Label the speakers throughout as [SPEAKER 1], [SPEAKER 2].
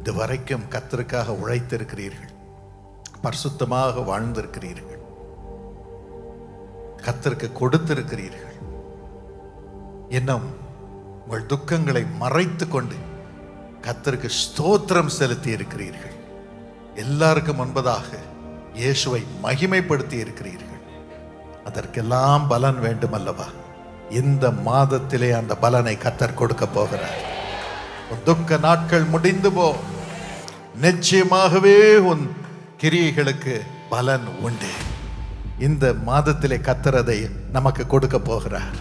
[SPEAKER 1] இது வரைக்கும் கத்தருக்காக உழைத்திருக்கிறீர்கள். பரிசுத்தமாக வாழ்ந்திருக்கிறீர்கள். கத்தருக்கு கொடுத்திருக்கிறீர்கள். இன்னும் உங்கள் துக்கங்களை மறைத்து கொண்டு கத்தருக்கு ஸ்தோத்திரம் செலுத்தி இருக்கிறீர்கள் எல்லாருக்கும் முன்பதாக இயேசுவை மகிமைப்படுத்தி இருக்கிறீர்கள் அதற்கெல்லாம் பலன் வேண்டும் அல்லவா இந்த மாதத்திலே அந்த பலனை கத்தர் கொடுக்க போகிறார். துக்க நாட்கள் முடிந்து போ. நிச்சயமாகவே உன் கிரியைகளுக்கு பலன் உண்டு. இந்த மாதத்திலே கத்துறதை நமக்கு கொடுக்க போகிறார்.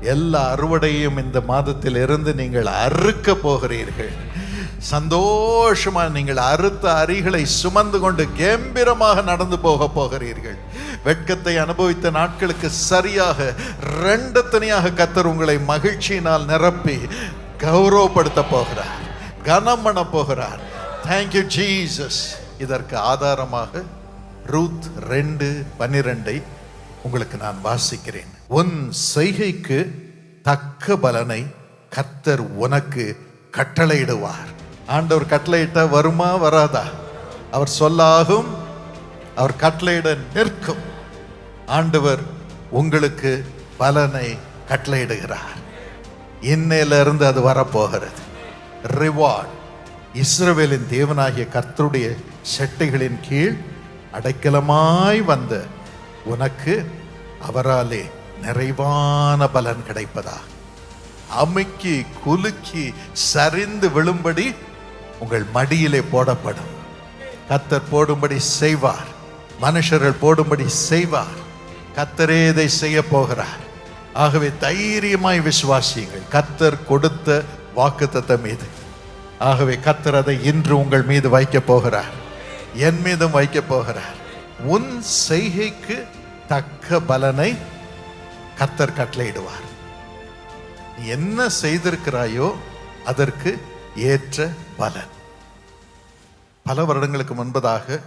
[SPEAKER 1] எல்லா அறுவடையும் இந்த மாதத்தில் இருந்து நீங்கள் அறுக்க போகிறீர்கள். சந்தோஷமா நீங்கள் அறுத்த அரிகளை சுமந்து கொண்டு கம்பீரமாக நடந்து போக போகிறீர்கள். வெட்கத்தை அனுபவித்த நாட்களுக்கு சரியாக ரெண்டு தனியாக கத்தர் உங்களை மகிழ்ச்சியினால் நிரப்பி கௌரவப்படுத்த போகிறார் கனம் பண்ண போகிறார் தேங்க்யூ ஜீசஸ் இதற்கு ஆதாரமாக ரூத் ரெண்டு பன்னிரெண்டை உங்களுக்கு நான் வாசிக்கிறேன். உன் செய்கைக்கு தக்க பலனை கர்த்தர் உனக்கு கட்டளையிடுவார். ஆண்டவர் கட்டளையிட்ட வருமா வராதா? அவர் சொல்லாகும் அவர் கட்டளையிட நிற்கும். ஆண்டவர் உங்களுக்கு பலனை கட்டளையிடுகிறார். இன்னையிலிருந்து அது வரப்போகிறது. ரிவார்ட் இஸ்ரவேலின் தேவனாகிய கர்த்தருடைய செட்டைகளின் கீழ் அடைக்கலமாய் வந்த உனக்கு அவராலே நிறைவான பலன் கிடைப்பதா அமுக்கி குலுக்கி சரிந்து விழும்படி உங்கள் மடியிலே போடப்படும். கத்தர் போடும்படி செய்வார். மனுஷர்கள் போடும்படி செய்வார். கத்தரே இதை செய்ய போகிறார். ஆகவே தைரியமாய் விசுவாசியுங்கள். கத்தர் கொடுத்த வாக்குத்தத்தை மீது. ஆகவே கத்தர் அதை இன்று உங்கள் மீது வைக்க போகிறார். என் மீதும் வைக்க போகிறார். உன் செய்கைக்கு தக்க பலனை கத்தர் கட்டளையிடுவார். நீ என்ன செய்திருக்கிறாயோ அதற்கு ஏற்ற பலன். பல வருடங்களுக்கு முன்பதாக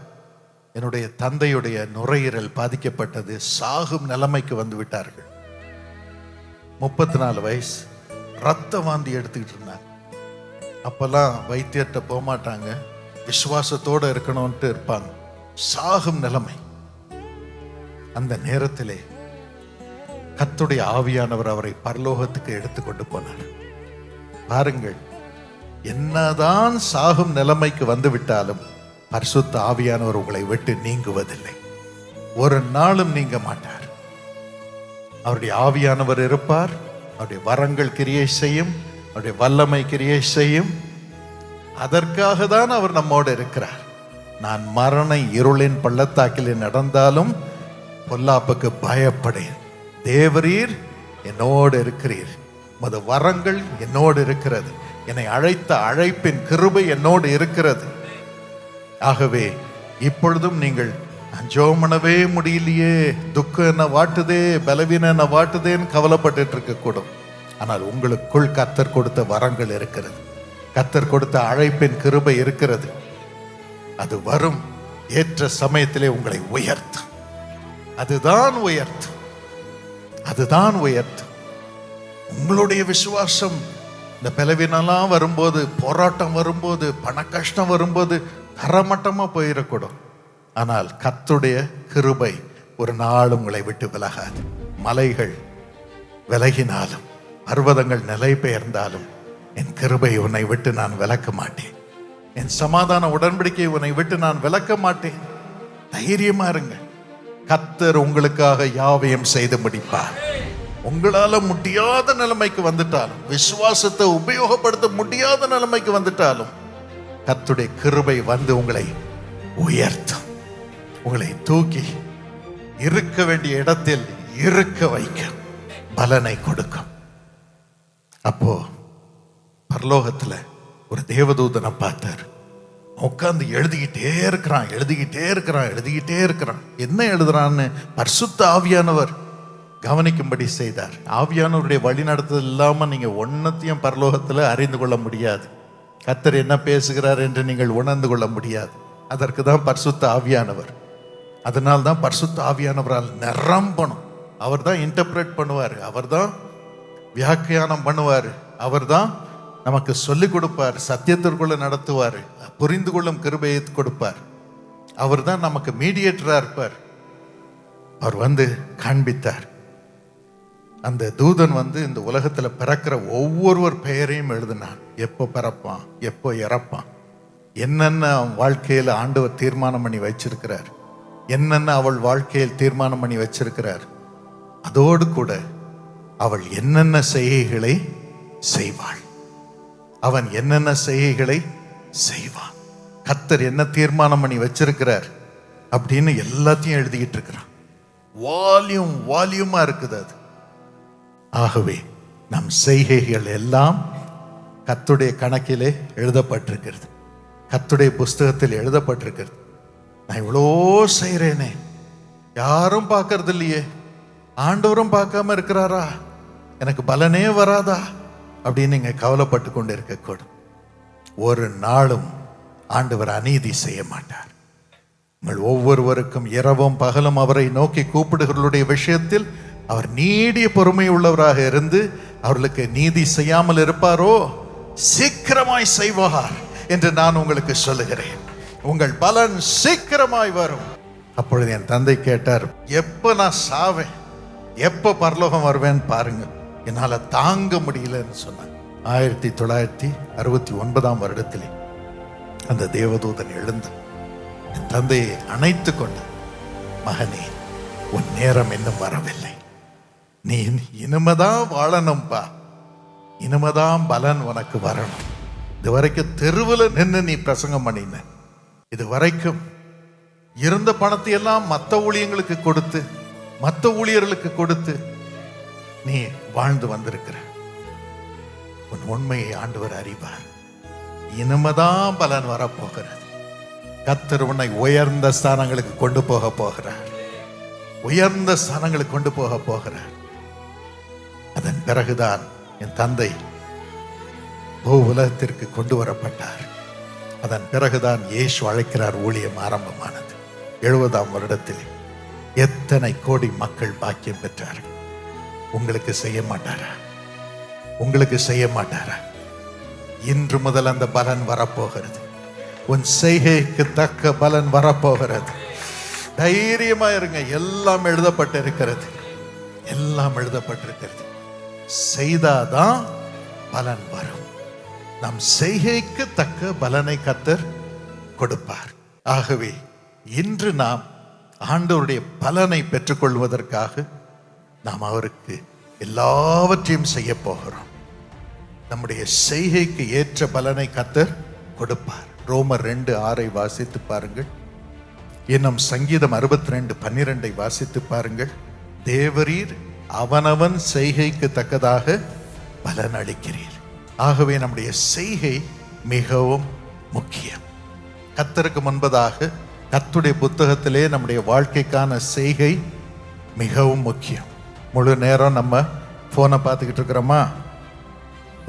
[SPEAKER 1] என்னுடைய தந்தையுடைய நுரையீரல் பாதிக்கப்பட்டது. சாகும் நிலைமைக்கு வந்து விட்டார்கள். முப்பத்தி நாலு வயசு. ரத்த வாந்தி எடுத்துக்கிட்டு இருந்தாங்க. அப்பெல்லாம் வைத்தியர்கிட்ட போக மாட்டாங்க. விசுவாசத்தோட இருக்கணும்ட்டு இருப்பாங்க. சாகும் நிலைமை. அந்த நேரத்திலே கத்துடைய ஆவியானவர் அவரை பரலோகத்துக்கு எடுத்துக்கொண்டு போனார். பாருங்கள் என்னதான் சாகும் நிலைமைக்கு வந்து விட்டாலும் பரிசுத்த ஆவியானவர் உங்களை விட்டு நீங்குவதில்லை. ஒரு நாளும் நீங்க மாட்டார். அவருடைய ஆவியானவர் இருப்பார். அவருடைய வரங்கள் கிரியை செய்யும். அவருடைய வல்லமை கிரியை செய்யும். அதற்காக தான் அவர் நம்மோடு இருக்கிறார். நான் மரண இருளின் பள்ளத்தாக்கில் நடந்தாலும் பொல்லாப்புக்கு பயப்படேன். தேவரீர் என்னோடு இருக்கிறீர். மது வரங்கள் என்னோடு இருக்கிறது. என்னை அழைத்த அழைப்பின் கிருபை என்னோடு இருக்கிறது. ஆகவே இப்பொழுதும் நீங்கள் "நான் பண்ணவே முடியலையே துக்கம் என்ன வாட்டுதே பலவீனம் என்ன வாட்டுதேன்னு கவலைப்பட்டு இருக்கக்கூடும். ஆனால் உங்களுக்குள் கத்தர் கொடுத்த வரங்கள் இருக்கிறது. கத்தர் கொடுத்த அழைப்பின் கிருபை இருக்கிறது. அது வரும் ஏற்ற சமயத்திலே உங்களை உயர்த்து அதுதான் உயர்த்து அதுதான் உயர்த்து உங்களுடைய விசுவாசம் இந்த பலவீனம்லாம் வரும்போது போராட்டம் வரும்போது பண கஷ்டம் வரும்போது தரமட்டமாக போயிடக்கூடும். ஆனால் கத்துடைய கிருபை ஒரு நாள் உங்களை விட்டு விலகாது. மலைகள் விலகினாலும் பர்வதங்கள் நிலை பெயர்ந்தாலும் என் கிருபை உன்னை விட்டு நான் விலக்க மாட்டேன். என் சமாதான உடன்படிக்கை உன்னை விட்டு நான் விலக்க மாட்டேன். தைரியமா இருங்க கத்தர் உங்களுக்காக யாவையும் செய்து முடிப்பார். உங்களால முடியாத நிலைமைக்கு வந்துட்டாலும் விசுவாசத்தை உபயோகப்படுத்த முடியாத நிலைமைக்கு வந்துட்டாலும் கத்துடைய கிருபை வந்து உங்களை உயர்த்தும். உங்களை தூக்கி இருக்க வேண்டிய இடத்தில் இருக்க வைக்கும் பலனை கொடுக்கும். அப்போ பரலோகத்தில் ஒரு தேவதூதனை பார்த்தார். உட்காந்து எழுதிக்கிட்டே இருக்கிறான் எழுதிக்கிட்டே இருக்கிறான் எழுதிக்கிட்டே இருக்கிறான். என்ன எழுதுறான்னு பரிசுத்த ஆவியானவர் கவனிக்கும்படி செய்தார். ஆவியானவருடைய வழிநடத்துதல் இல்லாமல் நீங்கள் ஒன்றத்தையும் பரலோகத்தில் அறிந்து கொள்ள முடியாது. கத்தர் என்ன பேசுகிறார் என்று நீங்கள் உணர்ந்து கொள்ள முடியாது. அதற்கு தான் பரிசுத்த ஆவியானவர். அதனால் தான் பரிசுத்த ஆவியானவரால் நிரம்பணும். அவர் தான் இன்டர்பிரேட் பண்ணுவார். அவர் தான் வியாக்கியானம் பண்ணுவார். அவர் தான் நமக்கு சொல்லிக் கொடுப்பார். சத்தியத்திற்குள்ள நடத்துவார். புரிந்து கொள்ளும் கிருபையை கொடுப்பார். அவர் தான் நமக்கு மீடியேட்டராக இருப்பார். அவர் வந்து காண்பித்தார். அந்த தூதன் வந்து இந்த உலகத்தில் பிறக்கிற ஒவ்வொருவர் பெயரையும் எழுதினான். எப்போ பிறப்பான்? எப்போ இறப்பான்? என்னென்ன வாழ்க்கையில் ஆண்டவர் தீர்மானம் பண்ணி வச்சிருக்கிறார்? என்னென்ன அவள் வாழ்க்கையில் தீர்மானம் பண்ணி வச்சிருக்கிறார் அதோடு கூட அவள் என்னென்ன செய்கைகளை செய்வாள். அவன் என்னென்ன செய்கைகளை செய்வான். கத்தர் என்ன தீர்மானம் பண்ணி வச்சிருக்கிறார் அப்படின்னு எல்லாத்தையும் எழுதிக்கிட்டு இருக்கிறான். வால்யூம் வால்யூமா இருக்குது அது. ஆகவே நம் செய்கைகள் எல்லாம் கத்துடைய கணக்கிலே எழுதப்பட்டிருக்கிறது. கத்துடைய புஸ்தகத்தில் எழுதப்பட்டிருக்கிறது. நான் இவ்வளோ செய்கிறேனே யாரும் பார்க்கறது இல்லையே ஆண்டவரும் பார்க்காம இருக்கிறாரா? எனக்கு பலனே வராதா? அப்படின்னு நீங்கள் கவலைப்பட்டு கொண்டு இருக்கக்கூடும் ஒரு நாளும் ஆண்டவர் அநீதி செய்ய மாட்டார். உங்கள் ஒவ்வொருவருக்கும் இரவும் பகலும் அவரை நோக்கி கூப்பிடுகளுடைய விஷயத்தில் அவர் நீடிய பொறுமை உள்ளவராக இருந்து அவர்களுக்கு நீதி செய்யாமல் இருப்பாரோ? சீக்கிரமாய் செய்வார் என்று நான் உங்களுக்கு சொல்லுகிறேன். உங்கள் பலன் சீக்கிரமாய் வரும். அப்பொழுது என் தந்தை கேட்டார் எப்ப நான் சாவேன்? எப்ப பரலோகம் வருவேன்னு பாருங்க. என்னால தாங்க முடியலன்னு சொன்னாங்க ஆயிரத்தி தொள்ளாயிரத்தி அறுபத்தி ஒன்பதாம் வருடத்திலே அந்த தேவதூதன் எழுந்தான் என் தந்தையை அணைத்து கொண்டு மகனே உன் நேரம் இன்னும் வரவில்லை. நீ இனிமதான் வாழணும்பா இனிமதான் பலன் உனக்கு வரணும். இது வரைக்கும் தெருவில் நின்று நீ பிரசங்கம் பண்ணின. இது வரைக்கும் இருந்த பணத்தை எல்லாம் மற்ற ஊழியங்களுக்கு கொடுத்து மற்ற ஊழியர்களுக்கு கொடுத்து நீ வாழ்ந்து வந்திருக்கிற. உன் உண்மையை ஆண்டவர் அறிவார். இனிமதான் பலன் வரப்போகிறது. கத்தர் உன்னை உயர்ந்த ஸ்தானங்களுக்கு கொண்டு போக போகிறார். உயர்ந்த ஸ்தானங்களுக்கு கொண்டு போக போகிறார். அதன் பிறகுதான் என் தந்தை பூ உலகத்திற்கு கொண்டு வரப்பட்டார். அதன் பிறகுதான் இயேசு அழைக்கிறார் ஊழியம் ஆரம்பமானது. எழுபதாம் வருடத்தில் எத்தனை கோடி மக்கள் பாக்கியம் பெற்றார்கள் உங்களுக்கு செய்ய மாட்டாரா? உங்களுக்கு செய்ய மாட்டாரா? இன்று முதல் அந்த பலன் வரப்போகிறது. உன் செய்கைக்கு தக்க பலன் வரப்போகிறது. தைரியமா இருங்க. எல்லாம் எழுதப்பட்டு இருக்கிறது எல்லாம் எழுதப்பட்டிருக்கிறது. செய்தாதான் பலன் வரும். நம் செய்கைக்கு தக்க பலனை கத்தர் கொடுப்பார். ஆகவே இன்று நாம் ஆண்டவருடைய பலனை பெற்றுக்கொள்வதற்காக நாம் அவருக்கு எல்லாவற்றையும் செய்ய போகிறோம். நம்முடைய செய்கைக்கு ஏற்ற பலனை கத்தர் கொடுப்பார். ரோமர் ரெண்டு ஆறை வாசித்து பாருங்கள். இன்னும் சங்கீதம் அறுபத்தி ரெண்டு பன்னிரெண்டை வாசித்து பாருங்கள். தேவரீர் அவனவன் செய்கைக்கு தக்கதாக பலன் அளிக்கிறீர் ஆகவே நம்முடைய செய்கை மிகவும் முக்கியம். கத்தருக்கு முன்பதாக கத்துடைய புத்தகத்திலே நம்முடைய வாழ்க்கைக்கான செய்கை மிகவும் முக்கியம். முழு நேரம் நம்ம ஃபோனை பார்த்துக்கிட்டு இருக்கிறோமா?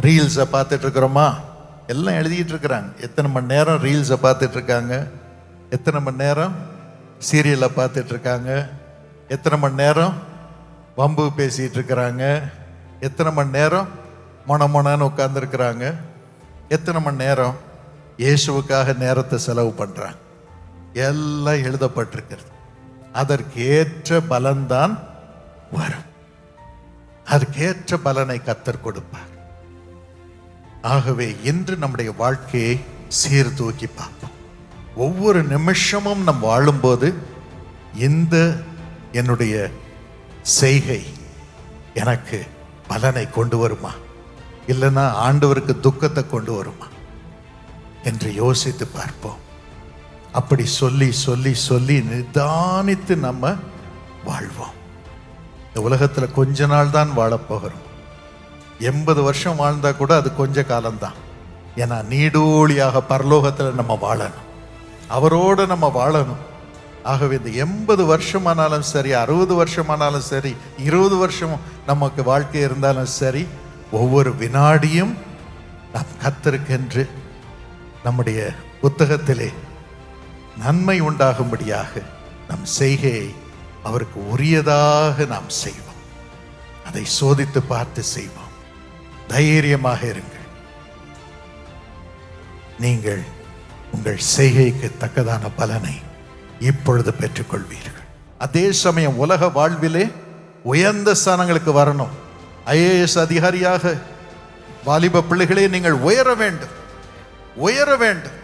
[SPEAKER 1] ரீல்ஸை பார்த்துட்டு இருக்கிறோமா? எல்லாம் எழுதிட்டு இருக்கிறாங்க. எத்தனை மணி நேரம் ரீல்ஸை பார்த்துட்டு இருக்காங்க? எத்தனை மணி நேரம் சீரியலை பார்த்துட்டு இருக்காங்க? எத்தனை மணி நேரம் வம்பு பேசிகிட்டு இருக்கிறாங்க? எத்தனை மணி நேரம் மொன உட்காந்துருக்குறாங்க உட்காந்துருக்கிறாங்க எத்தனை மணி நேரம்? இயேசுவுக்காக நேரத்தை செலவு பண்ணுறாங்க எல்லாம் எழுதப்பட்டிருக்கிறது. அதற்கேற்ற பலன்தான் வரும். அதற்கேற்ற பலனை கத்தர் கொடுப்பார். ஆகவே இன்று நம்முடைய வாழ்க்கையை சீர்தூக்கி பார்ப்போம். ஒவ்வொரு நிமிஷமும் நம் வாழும்போது இந்த என்னுடைய செய்கை எனக்கு பலனை கொண்டு வருமா? இல்லைன்னா ஆண்டவருக்கு துக்கத்தை கொண்டு வருமா? என்று யோசித்து பார்ப்போம். அப்படி சொல்லி சொல்லி சொல்லி நிதானித்து நம்ம வாழ்வோம். இந்த உலகத்தில் கொஞ்ச நாள் தான் வாழப்போகிறோம் எண்பது வருஷம் வாழ்ந்தா கூட அது கொஞ்ச காலம்தான். ஏன்னா நீடூழியாக பரலோகத்தில் நம்ம வாழணும். அவரோடு நம்ம வாழணும். ஆகவே இந்த எண்பது வருஷமானாலும் சரி அறுபது வருஷமானாலும் சரி இருபது வருஷம் நமக்கு வாழ்க்கை இருந்தாலும் சரி ஒவ்வொரு வினாடியும் நாம் கத்திருக்கென்று நம்முடைய புத்தகத்திலே நன்மை உண்டாகும்படியாக நம் செய்கையை அவருக்கு உரியதாக நாம் செய்வோம். அதை சோதித்து பார்த்து செய்வோம். தைரியமாக இருங்கள். நீங்கள் உங்கள் செய்கைக்கு தக்கதான பலனை இப்பொழுது பெற்றுக்கொள்வீர்கள். அதே சமயம் உலக வாழ்விலே உயர்ந்த ஸ்தானங்களுக்கு வரணும். ஐஏஎஸ் அதிகாரியாக வாலிப பிள்ளைகளே நீங்கள் உயர வேண்டும். உயர வேண்டும்.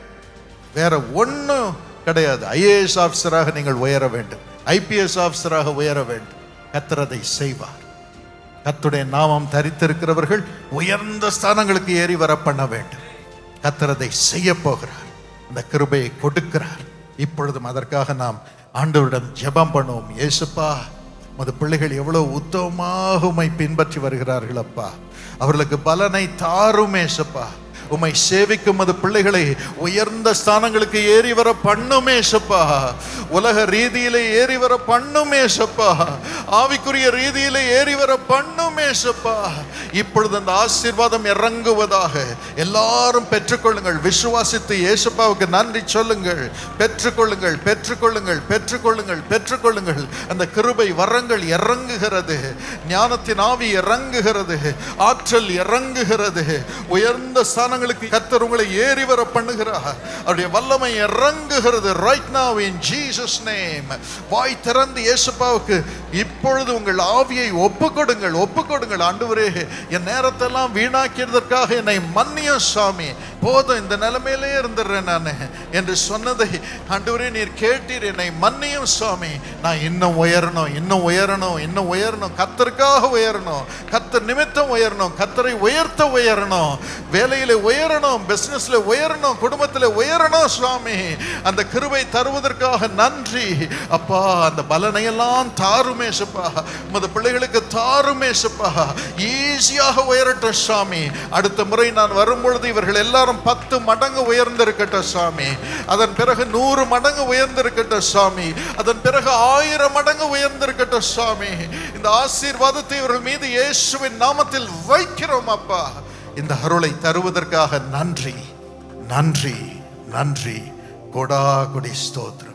[SPEAKER 1] வேற ஒன்றும் கிடையாது. ஐஏஎஸ் ஆஃபீஸராக நீங்கள் உயர வேண்டும். ஐபிஎஸ் ஆஃபீஸராக உயர வேண்டும். கத்திரதை செய்வார். கத்துடைய நாமம் தரித்திருக்கிறவர்கள் உயர்ந்த ஸ்தானங்களுக்கு ஏறி வர பண்ண வேண்டும். கத்திரதை செய்ய போகிறார். அந்த கிருபையை கொடுக்கிறார். இப்பொழுதும் அதற்காக நாம் ஆண்டவரிடம் ஜெபம் பண்ணுவோம். ஏசுப்பா உமது பிள்ளைகள் எவ்வளவு உத்தமமாக உமை பின்பற்றி வருகிறார்கள் அப்பா அவர்களுக்கு பலனை தாரும் ஏசப்பா உமை சேவிக்கும் அது பிள்ளைகளை உயர்ந்த ஸ்தானங்களுக்கு ஏறி வர பண்ணுமே சப்பா. உலக ரீதியிலே ஏறி வர பண்ணுமே சப்பா. ஆவிக்குரிய ரீதியிலே ஏறி வர பண்ணுமே சப்பா. இப்பொழுது அந்த ஆசீர்வாதம் இறங்குவதாக எல்லாரும் பெற்றுக்கொள்ளுங்கள். விசுவாசித்து ஏசப்பாவுக்கு நன்றி சொல்லுங்கள். பெற்றுக்கொள்ளுங்கள் பெற்றுக்கொள்ளுங்கள் பெற்றுக்கொள்ளுங்கள் பெற்றுக்கொள்ளுங்கள். அந்த கிருபை வரங்கள் இறங்குகிறது. ஞானத்தின் ஆவி இறங்குகிறது. ஆற்றல் இறங்குகிறது. உயர்ந்த ஸ்தானங்களுக்கு கத்தர் உங்களை ஏறி வர பண்ணுகிறார். அவருடைய வல்லமை இறங்குகிறது ரைட் now ஜீசஸ் நேம் வாய் திறந்து இயேசுப்பாவுக்கு இப்பொழுது உங்கள் ஆவியை ஒப்புக்கொடுங்கள் ஒப்புக்கொடுங்கள். ஆண்டவரே என் நேரத்தெல்லாம் வீணாக்கியதற்காக என்னை மன்னியும் சாமி. போதும் இந்த நிலைமையிலே இருந்துடுறேன் நான் என்று சொன்னதை ஆண்டவரே நீர் கேட்டீர். என்னை மன்னியும் சுவாமி நான் இன்னும் உயரணும் இன்னும் உயரணும் இன்னும் உயரணும். கத்தருக்காக உயரணும் கத்தர் நிமித்தம் உயரணும் கத்தரை உயர்த்த உயரணும். வேலையில உயரணும் பிசினஸ்ல உயரணும் குடும்பத்தில் உயரணும் சுவாமி. அந்த கிருபை தருவதற்காக நன்றி. அப்பா அந்த பலனையெல்லாம் தாருமே சப்பா. உமது பிள்ளைகளுக்கு தாருமே சப்பா. ஈஸியாக உயரட்டும் சுவாமி. அடுத்த முறை நான் வரும்பொழுது இவர்கள் எல்லாரும் பத்து மடங்கு உயர்ந்திருக்கட்டும் சுவாமி. அதன் பிறகு நூறு மடங்கு உயர்ந்திருக்கட்டும் சுவாமி. அதன் பிறகு ஆயிரம் மடங்கு உயர்ந்திருக்கட்டும் சுவாமி. இந்த ஆசீர்வாதத்தை இவர்கள் மீது இயேசுவின் நாமத்தில் வைக்கிறோம் அப்பா. இந்த அருளை தருவதற்காக நன்றி நன்றி நன்றி. கொடா கொடி ஸ்தோத்ரம்